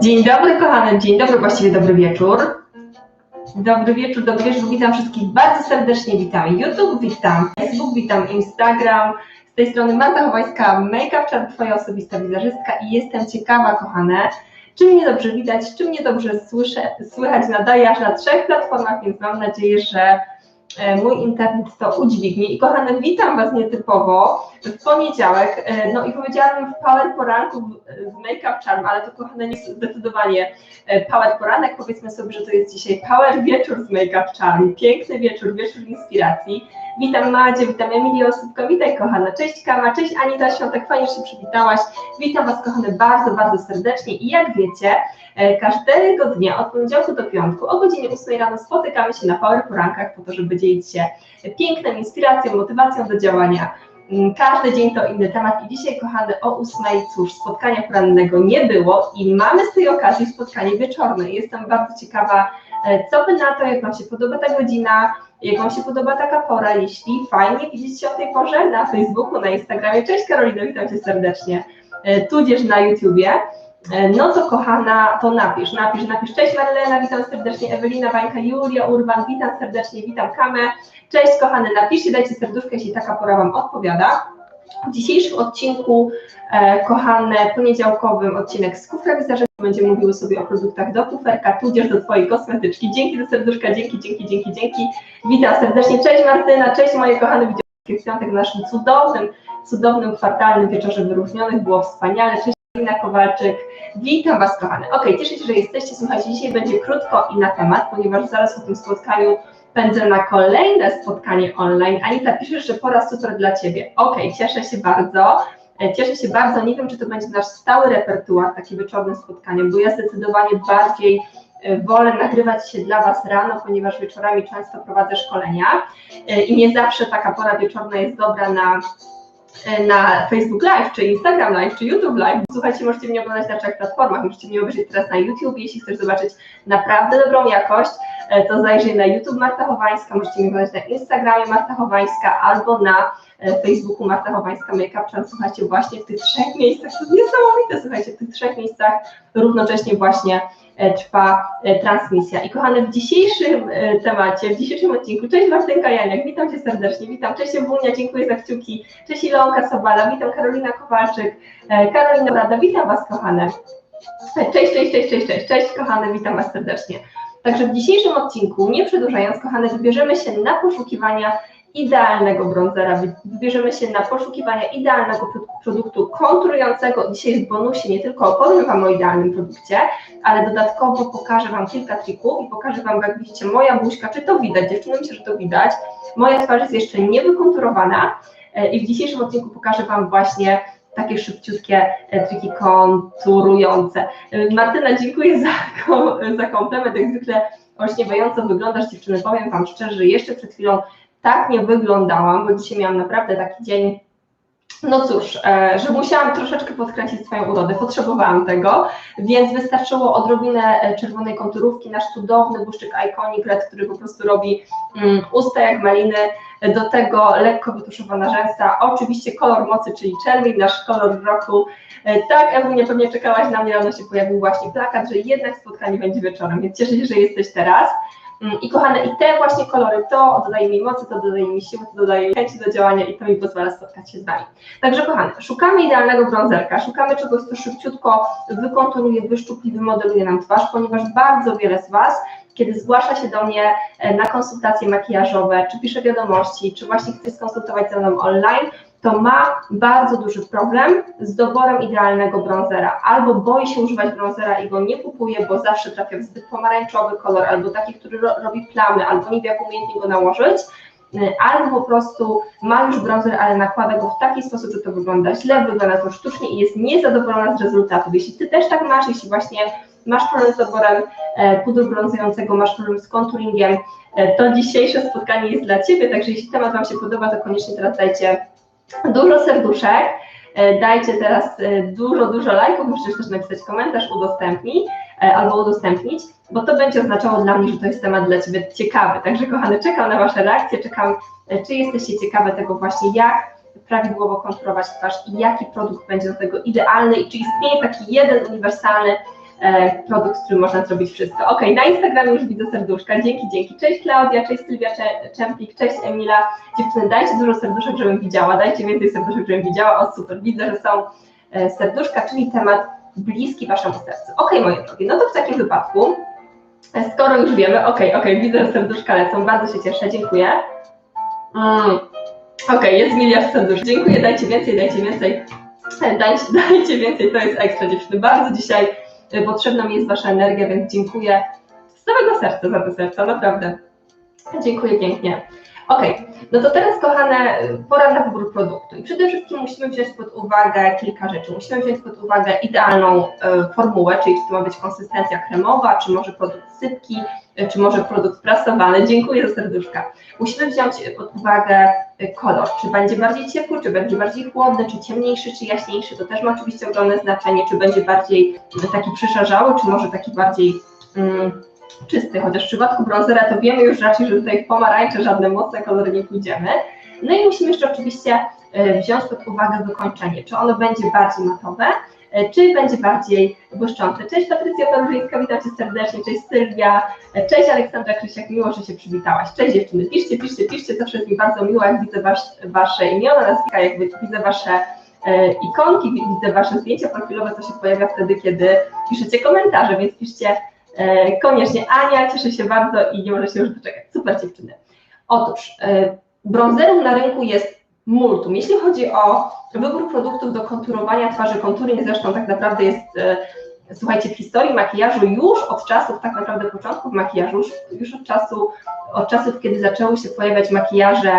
Dzień dobry kochane, dzień dobry, właściwie dobry wieczór. Dobry wieczór, dobry wieczór, witam wszystkich bardzo serdecznie, witam YouTube, witam Facebook, witam Instagram. Z tej strony Marta Chowajska, Make Up Chart, Twoja osobista wizerzystka i jestem ciekawa, kochane, czy mnie dobrze widać, czy mnie dobrze słyszę, słychać, nadaje aż na trzech platformach, więc mam nadzieję, że mój internet to udźwignie. I kochane, witam Was nietypowo w poniedziałek, e, no i powiedziałabym w Power Poranku w w Make Up Charm, ale to kochane nie jest zdecydowanie e, Power Poranek, powiedzmy sobie, że to jest dzisiaj Power Wieczór z Make Up Charm, piękny wieczór, wieczór inspiracji. Witam Madzie, witam Emilię Osóbko, witaj kochana, cześć Kama, cześć Anita Świątek, fajnie, że się przywitałaś. Witam Was kochane bardzo, bardzo serdecznie. I jak wiecie, e, każdego dnia od poniedziałku do piątku o godzinie 8 rano spotykamy się na Power Porankach po to, żeby dzielić się piękną inspiracją, motywacją do działania. Mm, Każdy dzień to inny temat i dzisiaj, kochane, o 8, cóż, spotkania porannego nie było i mamy z tej okazji spotkanie wieczorne. Jestem bardzo ciekawa, e, co Wy na to, jak Wam się podoba ta godzina, jak Wam się podoba taka pora, jeśli fajnie widzieć się o tej porze na Facebooku, na Instagramie. Cześć Karolina, witam Cię serdecznie, e, tudzież na YouTubie. E, No to kochana, to napisz, napisz, napisz. Cześć Marlena, witam serdecznie, Ewelina Wańka, Julia Urban, witam serdecznie, witam Kamę. Cześć kochane, napiszcie, dajcie serduszkę, jeśli taka pora Wam odpowiada. W dzisiejszym odcinku, e, kochane, poniedziałkowym odcinek z kufra wizerzysty będziemy mówiły sobie o produktach do kuferka, tudzież do Twojej kosmetyczki. Dzięki za serduszka, dzięki, dzięki, dzięki, dzięki. Witam serdecznie, cześć Martyna, cześć moje kochane, widzicie w piątek w naszym cudownym, cudownym kwartalnym wieczorze wyróżnionych, było wspaniale. Cześć Karolina Kowalczyk, witam Was kochane. Ok, cieszę się, że jesteście, słuchajcie, dzisiaj będzie krótko i na temat, ponieważ zaraz po tym spotkaniu pędzę na kolejne spotkanie online. Anita, piszesz, że pora super dla Ciebie. Ok, cieszę się bardzo. E, Cieszę się bardzo. Nie wiem, czy to będzie nasz stały repertuar, takie wieczorne spotkanie, bo ja zdecydowanie bardziej e, wolę nagrywać się dla Was rano, ponieważ wieczorami często prowadzę szkolenia e, i nie zawsze taka pora wieczorna jest dobra na, na Facebook Live, czy Instagram Live, czy YouTube Live. Słuchajcie, możecie mnie oglądać na trzech platformach. Możecie mnie obejrzeć teraz na YouTube, jeśli chcesz zobaczyć naprawdę dobrą jakość, e, to zajrzyj na YouTube Marta Chowańska, możecie mnie oglądać na Instagramie Marta Chowańska albo na e, Facebooku Marta Chowańska Makeup Channel. Słuchajcie, właśnie w tych trzech miejscach, to jest niesamowite, słuchajcie, w tych trzech miejscach równocześnie właśnie e, trwa e, transmisja. I kochane, w dzisiejszym e, temacie, w dzisiejszym odcinku, cześć Martynka Janiak, witam Cię serdecznie, witam, cześć Ewunia, dziękuję za kciuki, cześć Ilonka Sobala, witam Karolina Kowalczyk, e, Karolina Rada, witam Was kochane. E, Cześć, cześć, cześć, cześć, cześć, cześć kochane, witam Was serdecznie. Także w dzisiejszym odcinku, nie przedłużając, kochane, wybierzemy się na poszukiwania idealnego bronzera, wy- wybierzemy się na poszukiwania idealnego pro- produktu konturującego. Dzisiaj w bonusie nie tylko opowiem Wam o idealnym produkcie, ale dodatkowo pokażę Wam kilka trików i pokażę Wam, jak widzicie, moja buźka, czy to widać, dziewczyny myślę, że to widać, moja twarz jest jeszcze niewykonturowana e, i w dzisiejszym odcinku pokażę Wam właśnie takie szybciutkie e, triki konturujące. E, Martyna, dziękuję za, za komplement, jak zwykle olśniewająco wyglądasz dziewczyny, powiem Wam szczerze, jeszcze przed chwilą tak nie wyglądałam, bo dzisiaj miałam naprawdę taki dzień, no cóż, e, że musiałam troszeczkę podkręcić swoją urodę, potrzebowałam tego, więc wystarczyło odrobinę e, czerwonej konturówki, nasz cudowny błyszczyk Iconic Red, który po prostu robi mm, usta jak maliny, do tego lekko wytuszowana rzęsa, oczywiście kolor mocy, czyli czerwień, nasz kolor roku. E, Tak, Ewunia, pewnie czekałaś na mnie, rano się pojawił właśnie plakat, że jednak spotkanie będzie wieczorem, więc cieszę się, że jesteś teraz. Mm, I kochane, i te właśnie kolory, to dodaje mi mocy, to dodaje mi siły, to dodaje mi chęci do działania i to mi pozwala spotkać się z Wami. Także kochane, szukamy idealnego bronzerka, szukamy czegoś, co szybciutko wykonturuje, wyszczupli, wymodeluje nam twarz, ponieważ bardzo wiele z Was, kiedy zgłasza się do mnie e, na konsultacje makijażowe, czy pisze wiadomości, czy właśnie chce skonsultować ze mną online, to ma bardzo duży problem z doborem idealnego bronzera. Albo boi się używać bronzera i go nie kupuje, bo zawsze trafia w zbyt pomarańczowy kolor, albo taki, który ro robi plamy, albo nie wie, jak umiejętnie go nałożyć. Y, Albo po prostu ma już bronzer, ale nakłada go w taki sposób, że to wygląda źle, wygląda to sztucznie i jest niezadowolona z rezultatów. Jeśli Ty też tak masz, jeśli właśnie masz problem z doborem e, pudru brązującego, masz problem z konturingiem, e, to dzisiejsze spotkanie jest dla Ciebie, także jeśli temat Wam się podoba, to koniecznie teraz dajcie dużo serduszek, e, dajcie teraz e, dużo, dużo lajków, musisz też napisać komentarz, udostępnij e, albo udostępnić, bo to będzie oznaczało dla mnie, że to jest temat dla Ciebie ciekawy. Także kochane, czekam na Wasze reakcje, czekam, czy jesteście ciekawe tego właśnie, jak prawidłowo konturować twarz i jaki produkt będzie do tego idealny i czy istnieje taki jeden uniwersalny produkt, z którym można zrobić wszystko. Ok, na Instagramie już widzę serduszka, dzięki, dzięki. Cześć Klaudia, cześć Sylwia Cze- Czempik, cześć Emila. Dziewczyny, dajcie dużo serduszek, żebym widziała, dajcie więcej serduszek, żebym widziała. O super, widzę, że są e, serduszka, czyli temat bliski Waszemu sercu. Ok, moje drogie, no to w takim wypadku, e, skoro już wiemy, ok, ok, widzę, że serduszka lecą, bardzo się cieszę, dziękuję. Mm. Jest miliard serduszek, dziękuję, dajcie więcej, dajcie więcej, E, dajcie, dajcie więcej, to jest ekstra dziewczyny. Bardzo dzisiaj e, potrzebna mi jest Wasza energia, więc dziękuję z całego serca za te serca, naprawdę. Dziękuję pięknie. Okej, no to teraz kochane, pora na wybór produktu. I przede wszystkim musimy wziąć pod uwagę kilka rzeczy. Musimy wziąć pod uwagę idealną e, formułę, czyli czy to ma być konsystencja kremowa, czy może produkt sypki, e, czy może produkt prasowany. Dziękuję za serduszka. Musimy wziąć pod uwagę e, kolor, czy będzie bardziej ciepły, czy będzie bardziej chłodny, czy ciemniejszy, czy jaśniejszy. To też ma oczywiście ogromne znaczenie, czy będzie bardziej taki przyszarzały, czy może taki bardziej mm, czysty, chociaż w przypadku brązera to wiemy już raczej, że tutaj w pomarańcze żadne mocne kolory nie pójdziemy. No i musimy jeszcze oczywiście e, wziąć pod uwagę wykończenie, czy ono będzie bardziej matowe, e, czy będzie bardziej błyszczące. Cześć Patrycja Parużyńska, witam Cię serdecznie, cześć Sylwia, e, cześć Aleksandra Krysiak, miło, że się przywitałaś. Cześć dziewczyny, piszcie, piszcie, piszcie, zawsze jest mi bardzo miło, jak widzę wasz, Wasze imiona, nazwiska, jak widzę Wasze ikonki, widzę Wasze zdjęcia profilowe, to się pojawia wtedy, kiedy piszecie komentarze, więc piszcie Koniecznie Ania, cieszę się bardzo i nie może się już doczekać. Super dziewczyny. Otóż e, brązerów na rynku jest multum. Jeśli chodzi o wybór produktów do konturowania twarzy, konturing zresztą tak naprawdę jest, e, słuchajcie, w historii makijażu już od czasów tak naprawdę początków makijażu, już od czasu, od czasów, kiedy zaczęły się pojawiać makijaże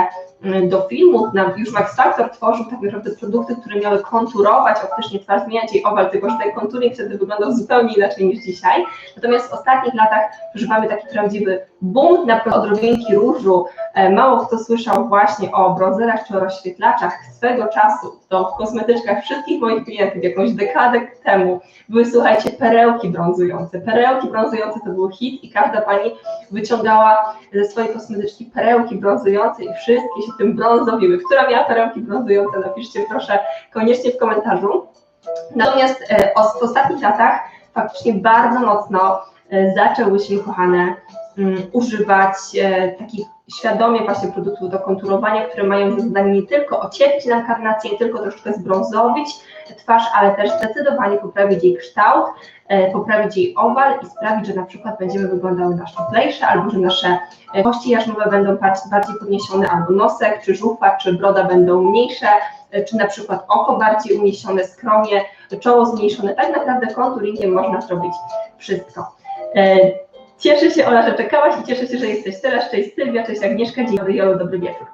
mm, do filmów, już Max Factor tworzył tak naprawdę produkty, które miały konturować optycznie twarz, zmieniać jej owal, tylko że ten konturing wtedy wyglądał zupełnie inaczej niż dzisiaj. Natomiast w ostatnich latach przeżywamy taki prawdziwy boom na odrobinki różu. E, Mało kto słyszał właśnie o bronzerach czy o rozświetlaczach swego czasu. To w kosmetyczkach wszystkich moich klientów jakąś dekadę temu były, słuchajcie, perełki brązujące. Perełki brązujące to był hit i każda pani wyciągała ze swojej kosmetyczki perełki brązujące i wszystkie się tym brązowiły. Która miała perełki brązujące? Napiszcie proszę koniecznie w komentarzu. Natomiast e, w ostatnich latach faktycznie bardzo mocno e, zaczęłyśmy, kochane, mm, używać e, takich świadomie właśnie produktów do konturowania, które mają za zadanie nie tylko ocieplić nam karnację, nie tylko troszeczkę zbrązowić twarz, ale też zdecydowanie poprawić jej kształt, e, poprawić jej owal i sprawić, że na przykład będziemy wyglądały na szczuplejsze, albo że nasze e, kości jarzmowe będą bardziej bardziej podniesione, albo nosek, czy żuchwa, czy broda będą mniejsze, e, czy na przykład oko bardziej uniesione, skronie, czoło zmniejszone. Tak naprawdę konturingiem można zrobić wszystko. Cieszę się, Ola, że czekałaś i cieszę się, że jesteś teraz. Cześć Sylwia, cześć Agnieszka, dzień dobry Jolu, dobry wieczór.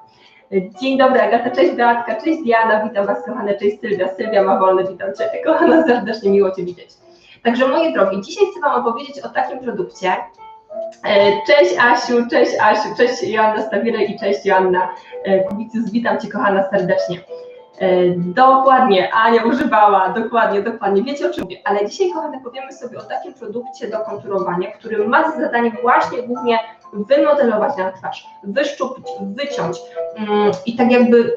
Dzień dobry Agata, cześć Beatka, cześć Diana, witam Was kochane, cześć Sylwia, Sylwia ma wolne, witam Cię, kochana, serdecznie miło Cię widzieć. Także moje drogi, dzisiaj chcę Wam opowiedzieć o takim produkcie. E, Cześć Asiu, cześć Asiu, cześć Joanna Stawirek i cześć Joanna Kubicus, witam Cię kochana serdecznie. E, Dokładnie, Ania używała, dokładnie, dokładnie. Wiecie o czym mówię, ale dzisiaj, kochane, powiemy sobie o takim produkcie do konturowania, który ma za zadanie właśnie głównie wymodelować nam twarz, wyszczuplić, wyciąć mm, i tak jakby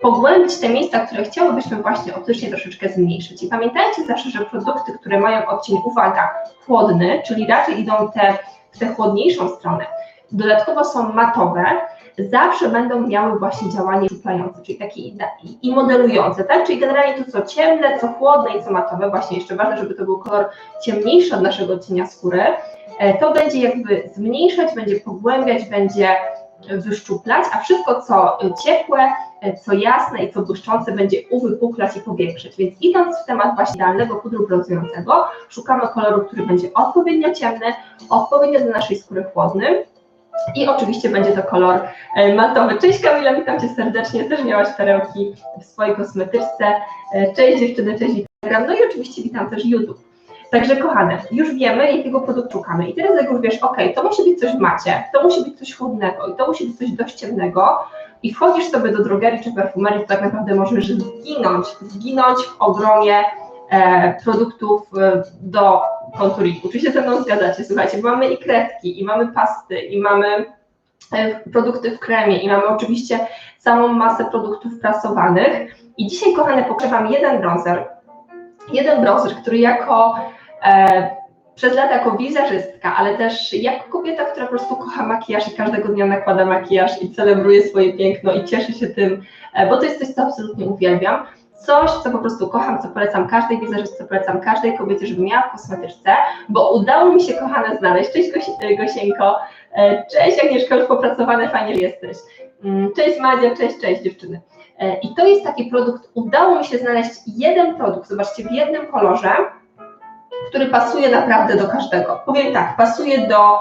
pogłębić te miejsca, które chciałybyśmy właśnie optycznie troszeczkę zmniejszyć. I pamiętajcie zawsze, że produkty, które mają odcień, uwaga, chłodny, czyli raczej idą te, w tę chłodniejszą stronę, dodatkowo są matowe, zawsze będą miały właśnie działanie szczuplające, czyli takie i, modelujące, tak? Czyli generalnie to co ciemne, co chłodne i co matowe, właśnie jeszcze ważne, żeby to był kolor ciemniejszy od naszego odcienia skóry, e, to będzie jakby zmniejszać, będzie pogłębiać, będzie wyszczuplać, a wszystko co ciepłe, e, co jasne i co błyszczące będzie uwypuklać i powiększyć. Więc idąc w temat właśnie idealnego pudru brązującego, szukamy koloru, który będzie odpowiednio ciemny, odpowiednio do naszej skóry chłodny, i oczywiście będzie to kolor e, matowy. Cześć Kamila, witam Cię serdecznie. Też miałaś perełki w swojej kosmetyczce. E, Cześć dziewczyny, cześć Instagram. No i oczywiście witam też YouTube. Także kochane, już wiemy, jakiego produktu szukamy. I teraz jak już wiesz, ok, to musi być coś macie, to musi być coś chłodnego i to musi być coś dość ciemnego i wchodzisz sobie do drogerii czy perfumerii, to tak naprawdę możesz zginąć, zginąć w ogromie e, produktów e, do konturingu. Czy się ze mną zgadzacie? Słuchajcie, bo mamy i kredki, i mamy pasty, i mamy e, produkty w kremie, i mamy oczywiście całą masę produktów prasowanych. I dzisiaj, kochane, pokrywam jeden bronzer, jeden bronzer, który jako E, przez lata jako wizerzystka, ale też jako kobieta, która po prostu kocha makijaż i każdego dnia nakłada makijaż i celebruje swoje piękno i cieszy się tym, e, bo to jest coś, co absolutnie uwielbiam. Coś, co po prostu kocham, co polecam każdej wizerzystce, polecam każdej kobiecie, żeby miała w kosmetyczce, bo udało mi się, kochane, znaleźć. Cześć Gosi- Gosieńko, E, cześć Agnieszka, już popracowane, fajnie, że jesteś. Mm, Cześć Madzia, cześć, cześć dziewczyny. E, I to jest taki produkt, udało mi się znaleźć jeden produkt, zobaczcie, w jednym kolorze, który pasuje naprawdę do każdego. Powiem tak, pasuje do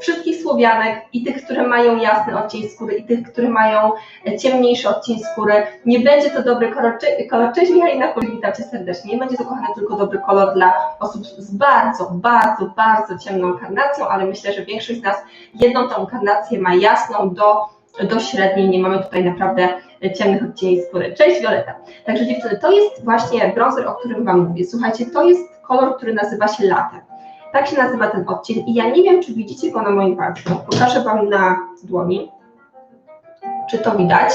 wszystkich Słowianek i tych, które mają jasny odcień skóry i tych, które mają e, ciemniejszy odcień skóry. Nie będzie to dobry kolor. Cze- kolor. Cześć Michalina, witam Cię serdecznie. Nie będzie to, kochane, tylko dobry kolor dla osób z bardzo, bardzo, bardzo ciemną karnacją, ale myślę, że większość z nas jedną tą karnację ma jasną do, do średniej. Nie mamy tutaj naprawdę e, ciemnych odcieni skóry. Cześć Violeta. Także dziewczyny, to jest właśnie bronzer, o którym Wam mówię. Słuchajcie, to jest kolor, który nazywa się latte. Tak się nazywa ten odcień i ja nie wiem, czy widzicie go na moim palcu. Pokażę Wam na dłoni. Czy to widać?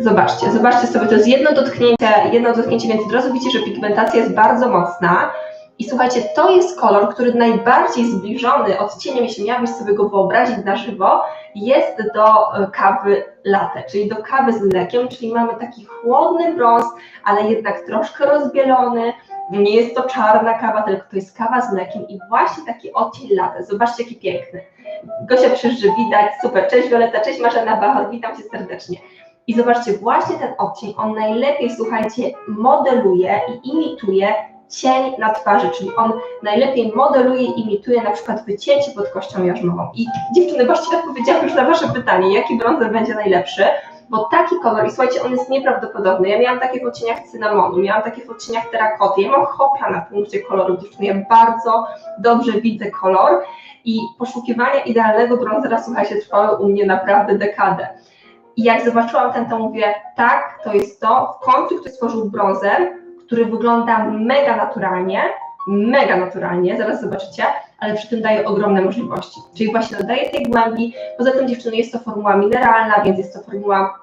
Zobaczcie, zobaczcie sobie, to jest jedno dotknięcie, jedno dotknięcie, więc od razu widzicie, że pigmentacja jest bardzo mocna. I słuchajcie, to jest kolor, który najbardziej zbliżony odcieniem, jeśli miałabyś sobie go wyobrazić na żywo, jest do e, kawy latte, czyli do kawy z mlekiem, czyli mamy taki chłodny brąz, ale jednak troszkę rozbielony. Nie jest to czarna kawa, tylko to jest kawa z mlekiem i właśnie taki odcień latte. Zobaczcie, jaki piękny. Gosia Przyży, widać, super. Cześć Violeta, cześć Marzena Bachor, witam Cię serdecznie. I zobaczcie, właśnie ten odcień, on najlepiej, słuchajcie, modeluje i imituje cień na twarzy, czyli on najlepiej modeluje imituje na przykład wycięcie pod kością jarzmową. I dziewczyny, właściwie odpowiedziałam już na Wasze pytanie, jaki bronzer będzie najlepszy, bo taki kolor, i słuchajcie, on jest nieprawdopodobny. Ja miałam takie w odcieniach cynamonu, miałam takie w odcieniach terakoty, ja mam hopla na punkcie koloru, dziewczyny, ja bardzo dobrze widzę kolor i poszukiwania idealnego bronzera, słuchajcie, trwały u mnie naprawdę dekadę. I jak zobaczyłam ten, to mówię, tak, to jest to. W końcu ktoś stworzył bronzer, który wygląda mega naturalnie, mega naturalnie, zaraz zobaczycie, ale przy tym daje ogromne możliwości. Czyli właśnie dodaje tej głębi. Poza tym, dziewczyny, jest to formuła mineralna, więc jest to formuła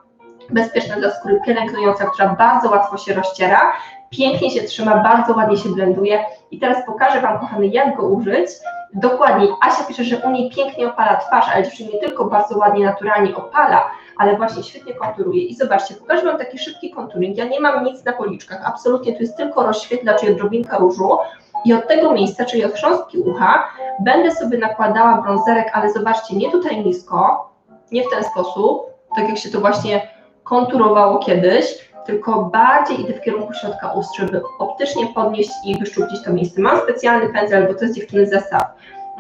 bezpieczna dla skóry, pielęgnująca, która bardzo łatwo się rozciera, pięknie się trzyma, bardzo ładnie się blenduje. I teraz pokażę Wam, kochany, jak go użyć. Dokładniej, Asia pisze, że u niej pięknie opala twarz, ale dziewczyny nie tylko bardzo ładnie, naturalnie opala, ale właśnie świetnie konturuje. I zobaczcie, pokażę Wam taki szybki konturing. Ja nie mam nic na policzkach, absolutnie, tu jest tylko rozświetlacz i odrobinka różu. I od tego miejsca, czyli od chrząstki ucha, będę sobie nakładała brązerek, ale zobaczcie, nie tutaj nisko, nie w ten sposób, tak jak się to właśnie konturowało kiedyś, tylko bardziej idę w kierunku środka ust, żeby optycznie podnieść i wyszczuplić to miejsce. Mam specjalny pędzel, bo to jest dziewczyny zestaw.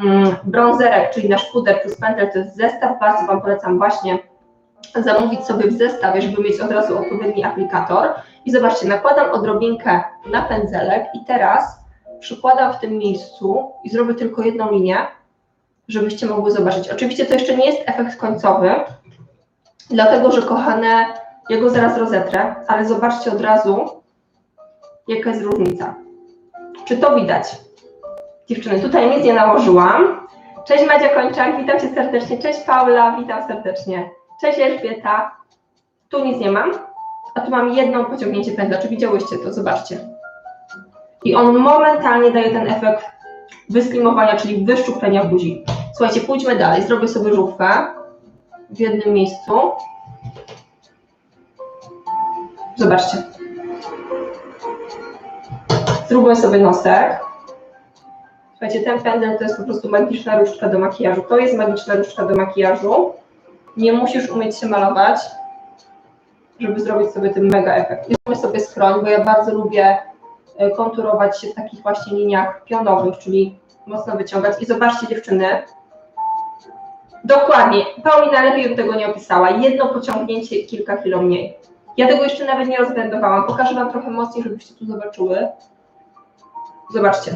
Mm, Brązerek, czyli nasz puder plus pędzel, to jest zestaw, bardzo Wam polecam właśnie zamówić sobie w zestawie, żeby mieć od razu odpowiedni aplikator. I zobaczcie, nakładam odrobinkę na pędzelek i teraz przykładam w tym miejscu i zrobię tylko jedną linię, żebyście mogły zobaczyć. Oczywiście to jeszcze nie jest efekt końcowy, dlatego że kochane, ja go zaraz rozetrę, ale zobaczcie od razu, jaka jest różnica. Czy to widać? Dziewczyny, tutaj nic nie nałożyłam. Cześć Madzia Kończak, witam Cię serdecznie. Cześć Paula, witam serdecznie. Cześć Elżbieta. Tu nic nie mam, a tu mam jedno pociągnięcie pędzla. Czy widziałyście to? Zobaczcie. I on momentalnie daje ten efekt wyslimowania, czyli wyszczuplenia buzi. Słuchajcie, pójdźmy dalej. Zrobię sobie żółwkę w jednym miejscu. Zobaczcie. Zróbmy sobie nosek. Słuchajcie, ten pędzel to jest po prostu magiczna różdżka do makijażu. To jest magiczna różdżka do makijażu. Nie musisz umieć się malować, żeby zrobić sobie ten mega efekt. I zróbmy sobie skroń, bo ja bardzo lubię e, konturować się w takich właśnie liniach pionowych, czyli mocno wyciągać. I zobaczcie dziewczyny, dokładnie, Paulina lepiej bym tego nie opisała. Jedno pociągnięcie kilka kilo mniej. Ja tego jeszcze nawet nie rozblendowałam. Pokażę Wam trochę mocniej, żebyście tu zobaczyły. Zobaczcie.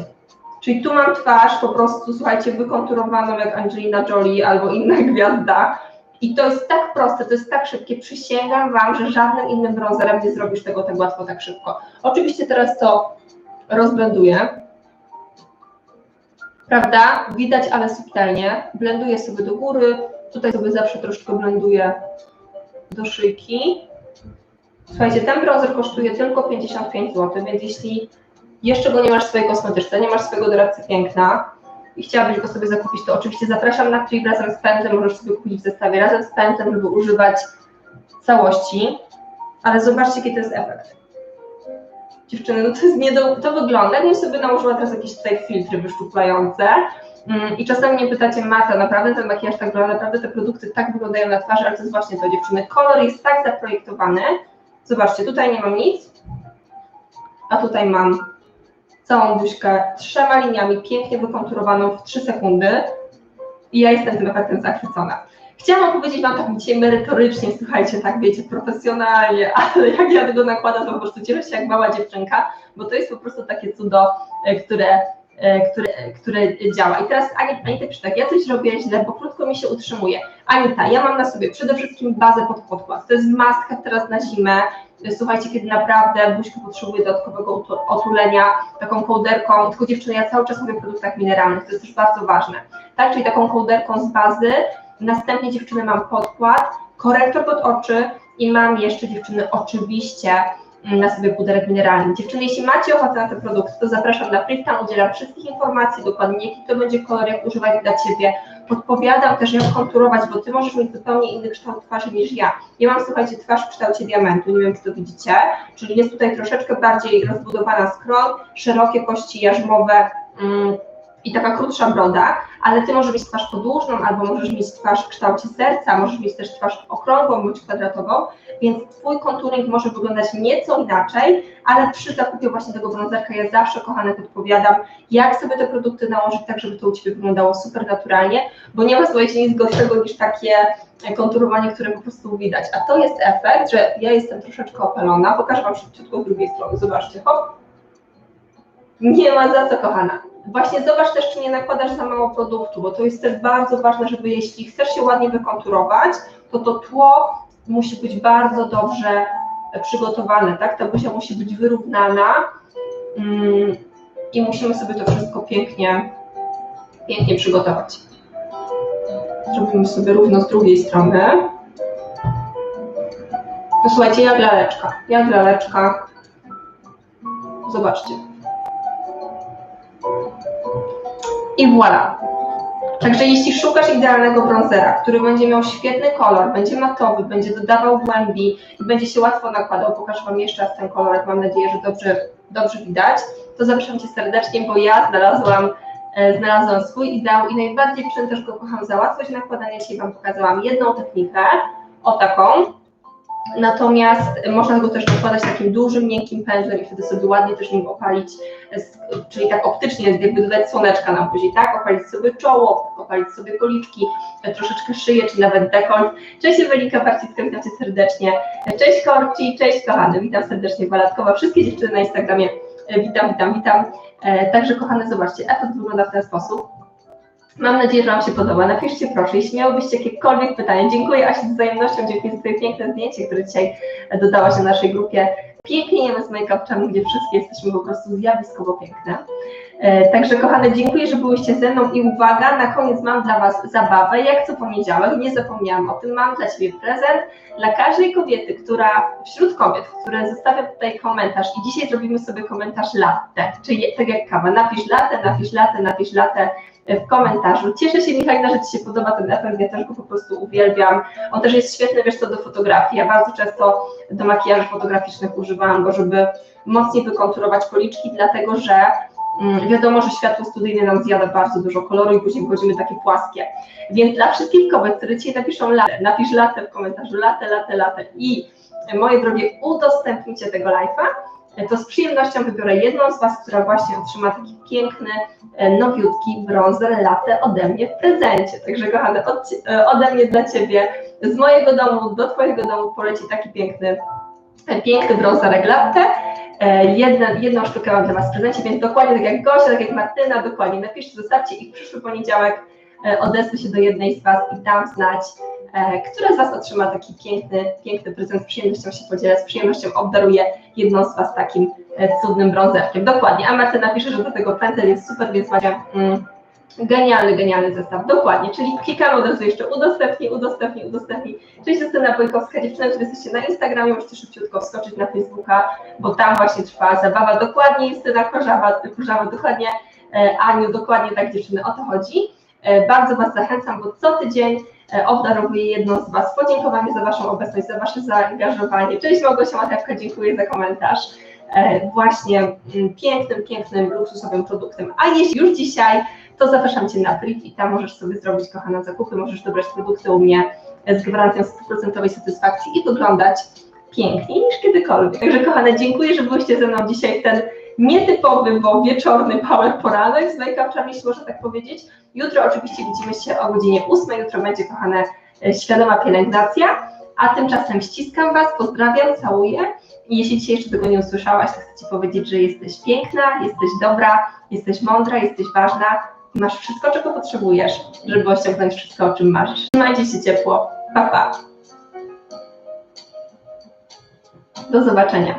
Czyli tu mam twarz po prostu, słuchajcie, wykonturowaną jak Angelina Jolie albo inna gwiazda. I to jest tak proste, to jest tak szybkie. Przysięgam Wam, że żadnym innym browserem nie zrobisz tego tak łatwo, tak szybko. Oczywiście teraz to rozblenduję. Prawda? Widać, ale subtelnie. Blenduję sobie do góry. Tutaj sobie zawsze troszkę blenduję do szyjki. Słuchajcie, ten browser kosztuje tylko 55 zł, więc jeśli jeszcze go nie masz w swojej kosmetyczce, nie masz swojego doradcy piękna i chciałabyś go sobie zakupić, to oczywiście zapraszam na klip razem z pędzlem, możesz sobie kupić w zestawie razem z pędzlem, żeby używać całości, ale zobaczcie, jaki to jest efekt. Dziewczyny, no to jest nie do, to wygląda, jakbym sobie nałożyła teraz jakieś tutaj filtry wyszczuplające. Mm, i czasami mnie pytacie, Marta, naprawdę ten makijaż tak wygląda, naprawdę te produkty tak wyglądają na twarzy, ale to jest właśnie to, dziewczyny, kolor jest tak zaprojektowany, zobaczcie, tutaj nie mam nic, a tutaj mam całą buźkę trzema liniami, pięknie wykonturowaną w 3 sekundy i ja jestem tym efektem zachwycona. Chciałam powiedzieć Wam tak dzisiaj merytorycznie, słuchajcie, tak wiecie, profesjonalnie, ale jak ja tego nakładam, to po prostu cieszę się jak mała dziewczynka, bo to jest po prostu takie cudo, e, które, które, e, które działa. I teraz Ani- Anita pisze tak, ja coś robię źle, bo krótko mi się utrzymuje. Anita, ja mam na sobie przede wszystkim bazę pod podkład. To jest maska teraz na zimę. Słuchajcie, kiedy naprawdę buźka potrzebuje dodatkowego otu- otulenia, taką kołderką, tylko dziewczyny, ja cały czas mówię o produktach mineralnych, to jest też bardzo ważne. Tak, czyli taką kołderką z bazy, Następnie dziewczyny mam podkład, korektor pod oczy i mam jeszcze dziewczyny oczywiście na sobie puderek mineralny. Dziewczyny, jeśli macie ochotę na te produkty, to zapraszam na tam udzielam wszystkich informacji, dokładnie jaki to będzie kolor, jak używać dla Ciebie. Podpowiadam też, jak konturować, bo Ty możesz mieć zupełnie inny kształt twarzy niż ja. Ja mam, słuchajcie, twarz w kształcie diamentu, nie wiem, czy to widzicie, czyli jest tutaj troszeczkę bardziej rozbudowana skroń, szerokie kości jarzmowe, mm, i taka krótsza broda, ale ty możesz mieć twarz podłużną, albo możesz mieć twarz w kształcie serca, możesz mieć też twarz okrągłą bądź kwadratową, więc twój konturing może wyglądać nieco inaczej, ale przy zakupie właśnie tego brązerka ja zawsze, kochane, podpowiadam, jak sobie te produkty nałożyć tak, żeby to u Ciebie wyglądało super naturalnie, bo nie ma, słuchajcie, nic gorszego niż takie konturowanie, które po prostu widać. A to jest efekt, że ja jestem troszeczkę opalona, pokażę Wam szybciutko z drugiej strony, zobaczcie, hop, nie ma za co, kochana. Właśnie zobacz też, czy nie nakładasz za mało produktu, bo to jest też bardzo ważne, żeby jeśli chcesz się ładnie wykonturować, to to tło musi być bardzo dobrze przygotowane, tak? Ta buzia musi być wyrównana mm, i musimy sobie to wszystko pięknie, pięknie przygotować. Zrobimy sobie równo z drugiej strony. No słuchajcie, jak laleczka, jak laleczka. Zobaczcie. I voilà. Także jeśli szukasz idealnego bronzera, który będzie miał świetny kolor, będzie matowy, będzie dodawał głębi i będzie się łatwo nakładał, pokażę Wam jeszcze raz ten kolor, mam nadzieję, że dobrze, dobrze widać, to zapraszam Cię serdecznie, bo ja znalazłam, e, znalazłam swój ideał i najbardziej przy też go kocham za łatwość nakładania. Dzisiaj Wam pokazałam jedną technikę, o taką, Natomiast można go też nakładać takim dużym, miękkim pędzlem i wtedy sobie ładnie też nim opalić, czyli tak optycznie jakby dodać słoneczka na buzi, tak? Opalić sobie czoło, opalić sobie policzki, e, troszeczkę szyję, czy nawet dekolt. Cześć Ewelika Barcicka, witam Cię serdecznie. Cześć Korci, cześć kochany, witam serdecznie Walatkowa. Wszystkie dziewczyny na Instagramie witam, witam, witam. E, Także kochane, zobaczcie, efekt wygląda w ten sposób. Mam nadzieję, że Wam się podoba. Napiszcie proszę, jeśli miałybyście jakiekolwiek pytania. Dziękuję Asi z wzajemnością, dziękuję za Twoje piękne zdjęcie, które dzisiaj dodałaś na naszej grupie. Pięknie jemy z Make Up Channel, gdzie wszystkie jesteśmy po prostu zjawiskowo piękne. E, Także kochane, dziękuję, że byłyście ze mną i uwaga, na koniec mam dla Was zabawę, jak co poniedziałek, nie zapomniałam o tym, mam dla Ciebie prezent dla każdej kobiety, która, wśród kobiet, które zostawia tutaj komentarz i dzisiaj zrobimy sobie komentarz latte, czyli tak jak kawa, napisz latte, napisz latte, napisz latte, w komentarzu. Cieszę się, Michalina, że Ci się podoba ten efekt, ja też go po prostu uwielbiam. On też jest świetny, wiesz co, do fotografii. Ja bardzo często do makijażu fotograficznych używałam go, żeby mocniej wykonturować policzki, dlatego że mm, wiadomo, że światło studyjne nam zjada bardzo dużo koloru i później wchodzimy takie płaskie. Więc dla wszystkich kobiet, które Ci napiszą latę, napisz latę w komentarzu, latę, latę, latę i moje drogie, udostępnijcie tego live'a, to z przyjemnością wybiorę jedną z Was, która właśnie otrzyma taki piękny, e, nowiutki bronzer latte ode mnie w prezencie. Także kochane, od, e, ode mnie dla Ciebie, z mojego domu do Twojego domu poleci taki piękny, e, piękny bronzerek latte. E, Jedną, sztukę mam dla Was w prezencie, więc dokładnie tak jak Gosia, tak jak Martyna, dokładnie napiszcie, zostawcie i w przyszły poniedziałek e, odezwę się do jednej z Was i dam znać, e, która z Was otrzyma taki piękny, piękny prezent. Z przyjemnością się podzielę, z przyjemnością obdaruję jedną z Was takim e, cudnym brązerkiem. Dokładnie, a Martyna napisze, że do tego pędzel jest super, więc macie mm, Genialny, genialny zestaw, dokładnie, czyli klikamy od razu jeszcze udostępnij, udostępnij, udostępnij. Cześć, Justyna Bojkowska, dziewczyny, które jesteście na Instagramie, możecie szybciutko wskoczyć na Facebooka, bo tam właśnie trwa zabawa, dokładnie Justyna Korzawa, Korzawa dokładnie e, Aniu, dokładnie tak dziewczyny, o to chodzi. Bardzo Was zachęcam, bo co tydzień obdarowuję jedną z Was podziękowaniem za Waszą obecność, za Wasze zaangażowanie. Cześć Małgosia Matewka, dziękuję za komentarz. E, Właśnie mm, pięknym, pięknym, luksusowym produktem. A jeśli już dzisiaj, to zapraszam Cię na priv i tam możesz sobie zrobić kochane zakupy, możesz dobrać produkty u mnie e, z gwarancją 100% satysfakcji i wyglądać piękniej niż kiedykolwiek. Także kochane, dziękuję, że byłyście ze mną dzisiaj w ten nietypowy, bo wieczorny power poranek z make-upczami, jeśli można tak powiedzieć. Jutro oczywiście widzimy się o godzinie 8. Jutro będzie, kochane, e, świadoma pielęgnacja. A tymczasem ściskam Was, pozdrawiam, całuję. I jeśli dzisiaj jeszcze tego nie usłyszałaś, to chcę Ci powiedzieć, że jesteś piękna, jesteś dobra, jesteś mądra, jesteś ważna masz wszystko, czego potrzebujesz, żeby osiągnąć wszystko, o czym marzysz. Trzymajcie się ciepło. Pa, pa. Do zobaczenia.